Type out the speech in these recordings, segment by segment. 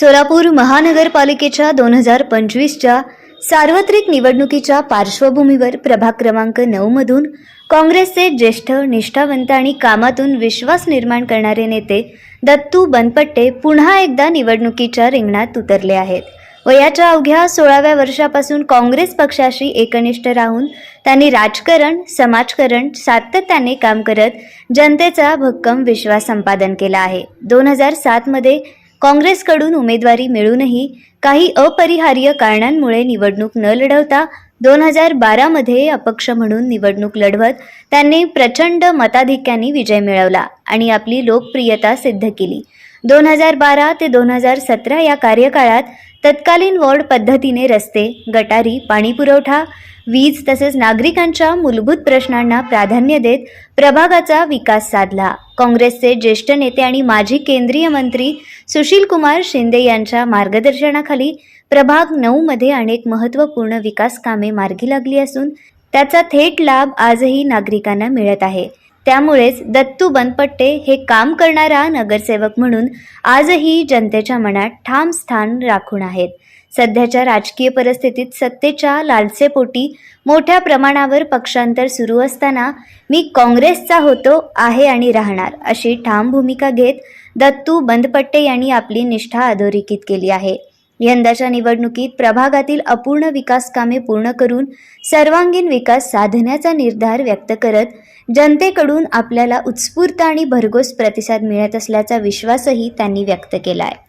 सोलापूर महानगरपालिकेच्या दोन हजार पंचवीसच्या सार्वत्रिक निवडणुकीच्या पार्श्वभूमीवर प्रभाग क्रमांक नऊमधून काँग्रेसचे ज्येष्ठ निष्ठावंत आणि कामातून विश्वास निर्माण करणारे नेते दत्तू बनपट्टे पुन्हा एकदा निवडणुकीच्या रिंगणात उतरले आहेत. वयाच्या अवघ्या सोळाव्या वर्षापासून काँग्रेस पक्षाशी एकनिष्ठ राहून त्यांनी राजकारण समाजकारण सातत्याने काम करत जनतेचा भक्कम विश्वास संपादन केला आहे. दोन हजार सातमध्ये काँग्रेसकडून उमेदवारी मिळूनही काही अपरिहार्य कारणांमुळे निवडणूक न लढवता दोन हजार बारामध्ये अपक्ष म्हणून निवडणूक लढवत त्यांनी प्रचंड मताधिक्याने विजय मिळवला आणि आपली लोकप्रियता सिद्ध केली. दोन हजार बारा ते दोन हजार सतरा या कार्यकाळात तत्कालीन वॉर्ड पद्धतीने रस्ते गटारी पाणीपुरवठा वीज तसेच नागरिकांच्या मूलभूत प्रश्नांना प्राधान्य देत प्रभागाचा विकास साधला. काँग्रेसचे ज्येष्ठ नेते आणि माजी केंद्रीय मंत्री सुशील कुमार शिंदे यांच्या मार्गदर्शनाखाली प्रभाग नऊमध्ये अनेक महत्त्वपूर्ण विकास कामे मार्गी लागली असून त्याचा थेट लाभ आजही नागरिकांना मिळत आहे. त्यामुळेच दत्तू बनपट्टे हे काम करणारा नगरसेवक म्हणून आजही जनतेच्या मनात ठाम स्थान राखून आहेत. सध्याच्या राजकीय परिस्थितीत सत्तेच्या लालसेपोटी मोठ्या प्रमाणावर पक्षांतर सुरू असताना मी काँग्रेसचा होतो आहे आणि राहणार अशी ठाम भूमिका घेत दत्तू बंदपट्टे यांनी आपली निष्ठा अधोरेखित केली आहे. यंदाच्या निवडणुकीत प्रभागातील अपूर्ण विकास कामे पूर्ण करून सर्वांगीण विकास साधण्याचा निर्धार व्यक्त करत जनतेकडून आपल्याला उत्स्फूर्त आणि भरघोस प्रतिसाद मिळत असल्याचा विश्वासही त्यांनी व्यक्त केला आहे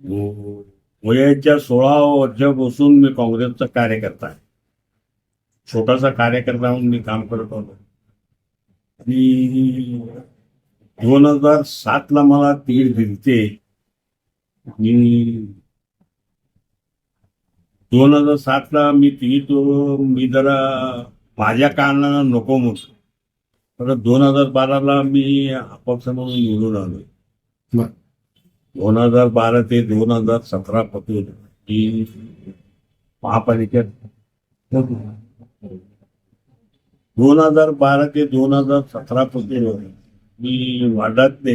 हो, हो. वयाच्या सोळा वर्षापासून मी काँग्रेसचा कार्यकर्ता आहे. छोटासा कार्यकर्ता म्हणून मी काम करत होतो. आणि दोन हजार सातला मला तिकीट दिली मी दोन हजार सातला मी तिकीट मी जरा माझ्या कारणानं नको म्हणतो परत दोन हजार बाराला मी अपक्ष म्हणून निवडून आलोय. दोन हजार बारा ते दोन हजार सतरा पासून मी महापालिकेत. दोन हजार बारा ते दोन हजार सतरा पासून मी वार्डातले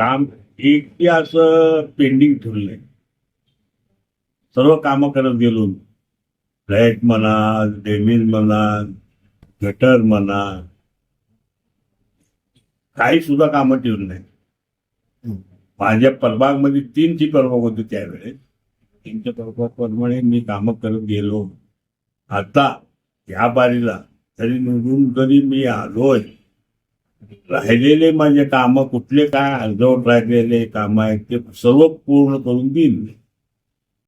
काम एकटी असं पेंडिंग ठेवलंय सर्व कामं करत गेलो. फ्लॅट म्हणा ड्रेनेज म्हणा गटर म्हणा. काही सुद्धा कामं ठेवली नाही माझ्या प्रभागमध्ये तीनची प्रभाग होते त्यावेळेस. तीनच्या प्रभागाप्रमाणे मी कामं करत गेलो. आता या बारीला तरी निवडून जरी मी आलोय राहिलेले माझे कामं कुठले काय अर्धवट राहिलेले कामं आहेत ते सर्व पूर्ण करून देईन.